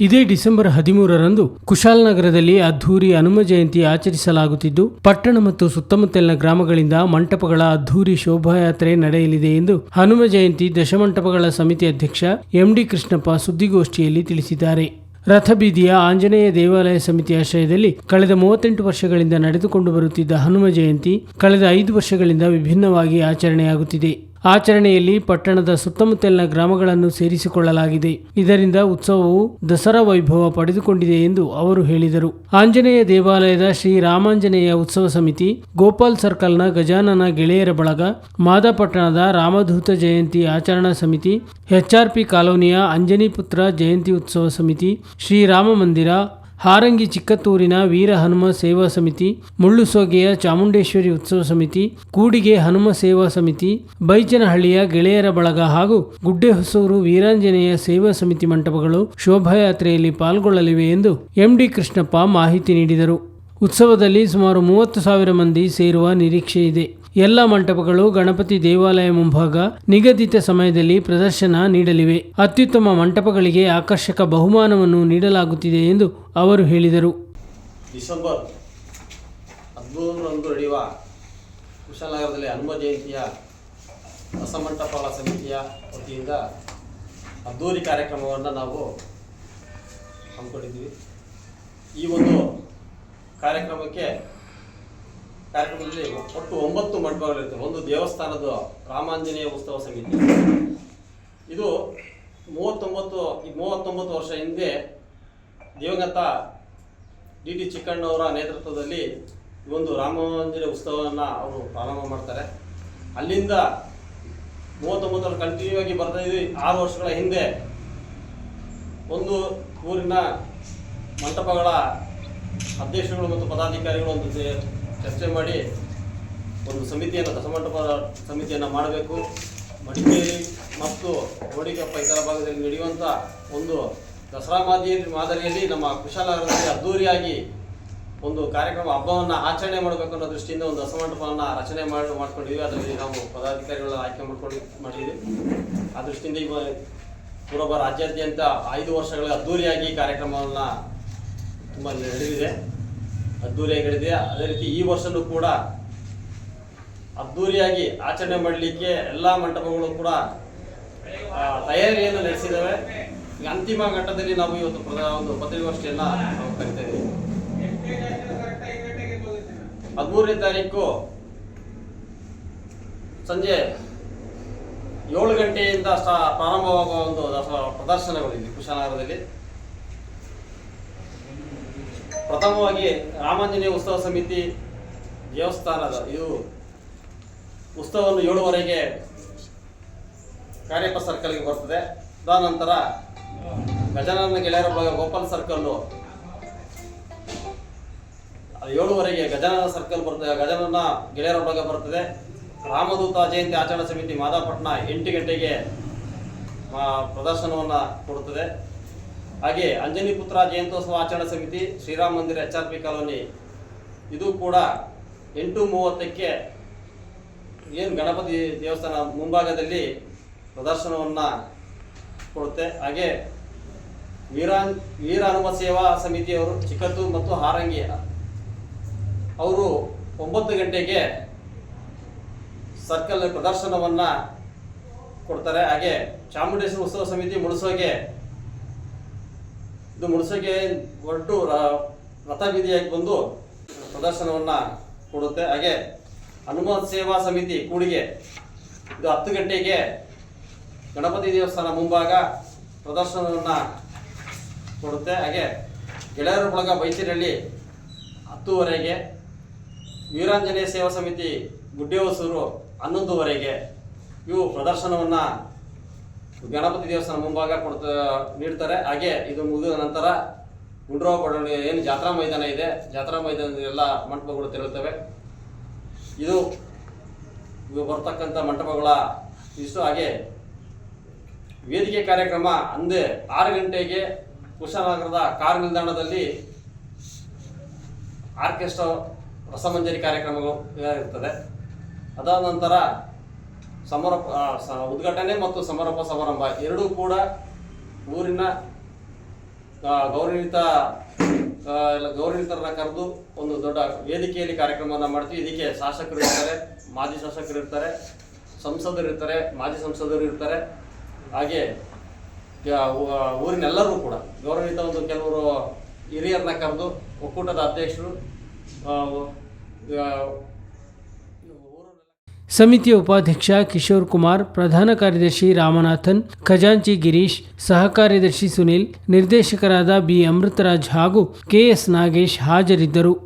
ಇದೇ ಡಿಸೆಂಬರ್ ಹದಿಮೂರರಂದು ಕುಶಾಲನಗರದಲ್ಲಿ ಅದ್ಧೂರಿ ಹನುಮ ಜಯಂತಿ ಆಚರಿಸಲಾಗುತ್ತಿದ್ದು, ಪಟ್ಟಣ ಮತ್ತು ಸುತ್ತಮುತ್ತಲಿನ ಗ್ರಾಮಗಳಿಂದ ಮಂಟಪಗಳ ಅದ್ಧೂರಿ ಶೋಭಾಯಾತ್ರೆ ನಡೆಯಲಿದೆ ಎಂದು ಹನುಮ ಜಯಂತಿ ದಶಮಂಟಪಗಳ ಸಮಿತಿ ಅಧ್ಯಕ್ಷ ಎಂಡಿ ಕೃಷ್ಣಪ್ಪ ಸುದ್ದಿಗೋಷ್ಠಿಯಲ್ಲಿ ತಿಳಿಸಿದ್ದಾರೆ. ರಥಬೀದಿಯ ಆಂಜನೇಯ ದೇವಾಲಯ ಸಮಿತಿ ಆಶ್ರಯದಲ್ಲಿ ಕಳೆದ ಮೂವತ್ತೆಂಟು ವರ್ಷಗಳಿಂದ ನಡೆದುಕೊಂಡು ಬರುತ್ತಿದ್ದ ಹನುಮ ಜಯಂತಿ ಕಳೆದ ಐದು ವರ್ಷಗಳಿಂದ ವಿಭಿನ್ನವಾಗಿ ಆಚರಣೆಯಾಗುತ್ತಿದೆ. ಆಚರಣೆಯಲ್ಲಿ ಪಟ್ಟಣದ ಸುತ್ತಮುತ್ತಲಿನ ಗ್ರಾಮಗಳನ್ನು ಸೇರಿಸಿಕೊಳ್ಳಲಾಗಿದೆ. ಇದರಿಂದ ಉತ್ಸವವು ದಸರಾ ವೈಭವ ಪಡೆದುಕೊಂಡಿದೆ ಎಂದು ಅವರು ಹೇಳಿದರು. ಆಂಜನೇಯ ದೇವಾಲಯದ ಶ್ರೀ ರಾಮಾಂಜನೇಯ ಉತ್ಸವ ಸಮಿತಿ, ಗೋಪಾಲ್ ಸರ್ಕಲ್ನ ಗಜಾನನ ಗೆಳೆಯರ ಬಳಗ ಮಾದಾಪಟ್ಟಣದ ರಾಮಧೂತ ಜಯಂತಿ ಆಚರಣಾ ಸಮಿತಿ ಎಚ್ಆರ್ಪಿ ಕಾಲೋನಿಯ ಅಂಜನಿಪುತ್ರ ಜಯಂತಿ ಉತ್ಸವ ಸಮಿತಿ ಶ್ರೀರಾಮ ಮಂದಿರ ಹಾರಂಗಿ ಚಿಕ್ಕತ್ತೂರಿನ ವೀರ ಹನುಮ ಸೇವಾ ಸಮಿತಿ, ಮುಳ್ಳುಸೋಗೆಯ ಚಾಮುಂಡೇಶ್ವರಿ ಉತ್ಸವ ಸಮಿತಿ, ಕೂಡಿಗೆ ಹನುಮ ಸೇವಾ ಸಮಿತಿ ಬೈಚನಹಳ್ಳಿಯ ಗೆಳೆಯರ ಬಳಗ ಹಾಗೂ ಗುಡ್ಡೆಹೊಸೂರು ವೀರಾಂಜನೇಯ ಸೇವಾ ಸಮಿತಿ ಮಂಟಪಗಳು ಶೋಭಾಯಾತ್ರೆಯಲ್ಲಿ ಪಾಲ್ಗೊಳ್ಳಲಿವೆ ಎಂದು ಎಂಡಿ ಕೃಷ್ಣಪ್ಪ ಮಾಹಿತಿ ನೀಡಿದರು. ಉತ್ಸವದಲ್ಲಿ ಸುಮಾರು ಮೂವತ್ತು ಸಾವಿರ ಮಂದಿ ಸೇರುವ ನಿರೀಕ್ಷೆ ಇದೆ. ಎಲ್ಲ ಮಂಟಪಗಳು ಗಣಪತಿ ದೇವಾಲಯ ಮುಂಭಾಗ ನಿಗದಿತ ಸಮಯದಲ್ಲಿ ಪ್ರದರ್ಶನ ನೀಡಲಿವೆ. ಅತ್ಯುತ್ತಮ ಮಂಟಪಗಳಿಗೆ ಆಕರ್ಷಕ ಬಹುಮಾನವನ್ನು ನೀಡಲಾಗುತ್ತಿದೆ ಎಂದು ಅವರು ಹೇಳಿದರು. ಡಿಸೆಂಬರ್ ಹದಿಮೂರರಂದು ನಡೆಯುವ ಕುಶಾಲನಗರದಲ್ಲಿ ಹನುಮ ಜಯಂತಿಯ ರಸಮಂಟಪಗಳ ಸಮಿತಿಯ ವತಿಯಿಂದ ಅದ್ದೂರಿ ಕಾರ್ಯಕ್ರಮವನ್ನು ನಾವು ಹಮ್ಮಿಕೊಂಡಿದ್ದೀವಿ. ಈ ಒಂದು ಕಾರ್ಯಕ್ರಮಕ್ಕೆ ಕಾರ್ಯಕ್ರಮದಲ್ಲಿ ಒಟ್ಟು ಒಂಬತ್ತು ಮಂಟಪಗಳಿರುತ್ತೆ ಒಂದು ದೇವಸ್ಥಾನದ ರಾಮಾಂಜನೇಯ ಉತ್ಸವ ಸಮಿತಿ. ಇದು ಮೂವತ್ತೊಂಬತ್ತು, ಈ ಮೂವತ್ತೊಂಬತ್ತು ವರ್ಷ ಹಿಂದೆ ದಿವಂಗತ ಡಿ ಟಿ ಚಿಕ್ಕಣ್ಣವರ ನೇತೃತ್ವದಲ್ಲಿ ಈ ಒಂದು ರಾಮಮಂದಿರ ಉತ್ಸವವನ್ನು ಅವರು ಪ್ರಾರಂಭ ಮಾಡ್ತಾರೆ. ಅಲ್ಲಿಂದ ಮೂವತ್ತೊಂಬತ್ತು ವರ್ಷ ಕಂಟಿನ್ಯೂ ಆಗಿ ಬರ್ತಾ ಇದ್ವಿ ಆರು ವರ್ಷಗಳ ಹಿಂದೆ ಒಂದು ಊರಿನ ಮಂಟಪಗಳ ಅಧ್ಯಕ್ಷರುಗಳು ಮತ್ತು ಪದಾಧಿಕಾರಿಗಳು ಒಂದು ಚರ್ಚೆ ಮಾಡಿ ಒಂದು ಸಮಿತಿಯನ್ನು ದಸಮಂಟಪ ಸಮಿತಿಯನ್ನು ಮಾಡಬೇಕು. ಮಡಿಕೇರಿ ಮತ್ತು ಹೋಡಿಕಪ್ಪ ಇತರ ಭಾಗದಲ್ಲಿ ನಡೆಯುವಂಥ ಒಂದು ದಸರಾ ಮಾದರಿ ಮಾದರಿಯಲ್ಲಿ ನಮ್ಮ ಕುಶಾಲನಗರದಲ್ಲಿ ಅದ್ದೂರಿಯಾಗಿ ಒಂದು ಕಾರ್ಯಕ್ರಮ, ಹಬ್ಬವನ್ನು ಆಚರಣೆ ಮಾಡಬೇಕು ಅನ್ನೋ ದೃಷ್ಟಿಯಿಂದ ಒಂದು ದಸಮಂಟಪವನ್ನು ರಚನೆ ಮಾಡಿ, ಮಾಡ್ಕೊಂಡಿದ್ವಿ. ಅದರಲ್ಲಿ ನಾವು ಪದಾಧಿಕಾರಿಗಳನ್ನು ಆಯ್ಕೆ ಮಾಡ್ಕೊಂಡು, ಮಾಡಿದ್ವಿ. ಆ ದೃಷ್ಟಿಯಿಂದ ಈಗ ಪೂರ್ವ ರಾಜ್ಯಾದ್ಯಂತ ಐದು ವರ್ಷಗಳ ಅದ್ದೂರಿಯಾಗಿ ಕಾರ್ಯಕ್ರಮವನ್ನು ತುಂಬ ನಡೆದಿದೆ. ಅದ್ದೂರಿಯಾಗಿ ನಡೆದಿದೆ. ಅದೇ ರೀತಿ ಈ ವರ್ಷನೂ ಕೂಡ ಅದ್ದೂರಿಯಾಗಿ ಆಚರಣೆ ಮಾಡಲಿಕ್ಕೆ ಎಲ್ಲ ಮಂಟಪಗಳು ಕೂಡ ತಯಾರಿಯನ್ನು ನಡೆಸಿದ್ದಾವೆ ಅಂತಿಮ ಘಟ್ಟದಲ್ಲಿ ನಾವು ಇವತ್ತು ಒಂದು ಪತ್ರಿಕಾಗೋಷ್ಠಿಯನ್ನು ನಾವು ಕರಿತಾ ಇದ್ದೀವಿ. ಹದಿಮೂರನೇ ತಾರೀಕು ಸಂಜೆ ಏಳು ಗಂಟೆಯಿಂದ ಪ್ರಾರಂಭವಾಗುವ ಒಂದು ಪ್ರದರ್ಶನಗಳಿದೆ ಕುಶಾನಗರದಲ್ಲಿ. ಪ್ರಥಮವಾಗಿ ರಾಮಾಂಜನೇಯ ಉತ್ಸವ ಸಮಿತಿ ದೇವಸ್ಥಾನದ ಇದು ಉತ್ಸವವನ್ನು ಏಳುವರೆಗೆ ಕಾರ್ಯಪ್ಪ ಸರ್ಕಲ್ಗೆ ಬರ್ತದೆ. ತದನಂತರ ನಂತರ ಗಜಾನನ ಗೆಳೆಯರ ಬಳಗ ಗೋಪಾಲ್ ಸರ್ಕಲ್ಲು. ಏಳುವರೆಗೆ ಗಜಾನನ ಸರ್ಕಲ್ ಬರ್ತದೆ. ಗಜಾನನ ಗೆಳೆಯರ ಬಳಗ ಬರ್ತದೆ. ರಾಮದೂತ ಜಯಂತಿ ಆಚರಣಾ ಸಮಿತಿ ಮಾದಾಪಟ್ಟಣ ಎಂಟು ಗಂಟೆಗೆ ಪ್ರದರ್ಶನವನ್ನು ಕೊಡುತ್ತದೆ. ಹಾಗೆ ಅಂಜನಿ ಪುತ್ರ ಜಯಂತ್ಯೋತ್ಸವ ಆಚರಣಾ ಸಮಿತಿ, ಶ್ರೀರಾಮ ಮಂದಿರ ಎಚ್ ಆರ್ ಪಿ ಕಾಲೋನಿ, ಇದು ಕೂಡ ಎಂಟು ಮೂವತ್ತಕ್ಕೆ ಏನು ಗಣಪತಿ ದೇವಸ್ಥಾನ ಮುಂಭಾಗದಲ್ಲಿ ಪ್ರದರ್ಶನವನ್ನು ಕೊಡುತ್ತೆ. ಹಾಗೆ ವೀರಾನ್ ವೀರ ಹನುಮ ಸೇವಾ ಸಮಿತಿಯವರು ಚಿಕ್ಕತ್ತು ಮತ್ತು ಹಾರಂಗಿ ಅವರು ಒಂಬತ್ತು ಗಂಟೆಗೆ ಸರ್ಕಲ್ ಪ್ರದರ್ಶನವನ್ನು ಕೊಡ್ತಾರೆ. ಹಾಗೆ ಚಾಮುಂಡೇಶ್ವರಿ ಉತ್ಸವ ಸಮಿತಿ ಮುಳುಸೋಗೆ ಇದು ಮುಳುಸೋಗೆ ಹೊರಟು ರ- ರಥ ಬಂದು ಪ್ರದರ್ಶನವನ್ನು ಕೊಡುತ್ತೆ. ಹಾಗೆ ಹನುಮತ್ ಸೇವಾ ಸಮಿತಿ ಕೂಡಿಗೆ ಇದು ಹತ್ತು ಗಂಟೆಗೆ ಗಣಪತಿ ದೇವಸ್ಥಾನ ಮುಂಭಾಗ ಪ್ರದರ್ಶನವನ್ನು ಕೊಡುತ್ತೆ. ಹಾಗೆ ಗೆಳೆಯರ ಬಳಗ ಮೈಸೂರಲ್ಲಿ ಹತ್ತುವರೆಗೆ ವೀರಾಂಜನೇಯ ಸೇವಾ ಸಮಿತಿ ಗುಡ್ಡೆಹೊಸೂರು ಹನ್ನೊಂದುವರೆಗೆ ಇವು ಪ್ರದರ್ಶನವನ್ನು ಗಣಪತಿ ದೇವಸ್ಥಾನ ಮುಂಭಾಗ ಕೊಡ್ತಾ, ನೀಡ್ತಾರೆ. ಹಾಗೆ ಇದು ಮುಗಿದ ನಂತರ ಗುಂಡ್ರೋ ಬಡಾವಣೆ ಏನು ಜಾತ್ರಾ ಮೈದಾನ ಇದೆ. ಜಾತ್ರಾ ಮೈದಾನದ ಎಲ್ಲ ಮಂಟಪಗಳು ತೆರಳುತ್ತವೆ ಇದು ಬರ್ತಕ್ಕಂಥ ಮಂಟಪಗಳ ಇಷ್ಟು. ಹಾಗೆ ವೇದಿಕೆ ಕಾರ್ಯಕ್ರಮ ಅಂದೇ ಆರು ಗಂಟೆಗೆ ಕುಶಾಲನಗರದ ಕಾರ್ ನಿಲ್ದಾಣದಲ್ಲಿ ಆರ್ಕೆಸ್ಟ್ರಾ ರಸಮಂಜರಿ ಕಾರ್ಯಕ್ರಮಗಳು ಇರ್ತದೆ. ಅದಾದ ನಂತರ ಸಮಾರೋಪ ಉದ್ಘಾಟನೆ ಮತ್ತು ಸಮಾರೋಪ ಸಮಾರಂಭ. ಎರಡೂ ಕೂಡ ಊರಿನ ಗೌರವಿತ ಗೌರವಿತರನ್ನ ಕರೆದು ಒಂದು ದೊಡ್ಡ ವೇದಿಕೆಯಲ್ಲಿ ಕಾರ್ಯಕ್ರಮವನ್ನು ಮಾಡ್ತೀವಿ. ಇದಕ್ಕೆ ಶಾಸಕರು ಇರ್ತಾರೆ, ಮಾಜಿ ಶಾಸಕರು ಇರ್ತಾರೆ, ಸಂಸದರು ಇರ್ತಾರೆ, ಮಾಜಿ ಸಂಸದರು ಇರ್ತಾರೆ. ಹಾಗೆ ಊರಿನೆಲ್ಲರೂ ಕೂಡ ಗೌರವಿತ ಒಂದು ಕೆಲವರು ಹಿರಿಯರನ್ನ ಕರೆದು ಒಕ್ಕೂಟದ ಅಧ್ಯಕ್ಷರು ಆ, ಊ- ಆ, ಊರನ್ನೆಲ್ಲ ಸಮಿತಿಯ ಉಪಾಧ್ಯಕ್ಷ ಕಿಶೋರ್ ಕುಮಾರ್, ಪ್ರಧಾನ ಕಾರ್ಯದರ್ಶಿ ರಾಮನಾಥನ್, ಖಜಾಂಚಿ ಗಿರೀಶ್ ಸಹ ಕಾರ್ಯದರ್ಶಿ ಸುನಿಲ್, ನಿರ್ದೇಶಕರಾದ ಬಿ ಅಮೃತರಾಜ್ ಹಾಗೂ ಕೆಎಸ್ ನಾಗೇಶ್ ಹಾಜರಿದ್ದರು.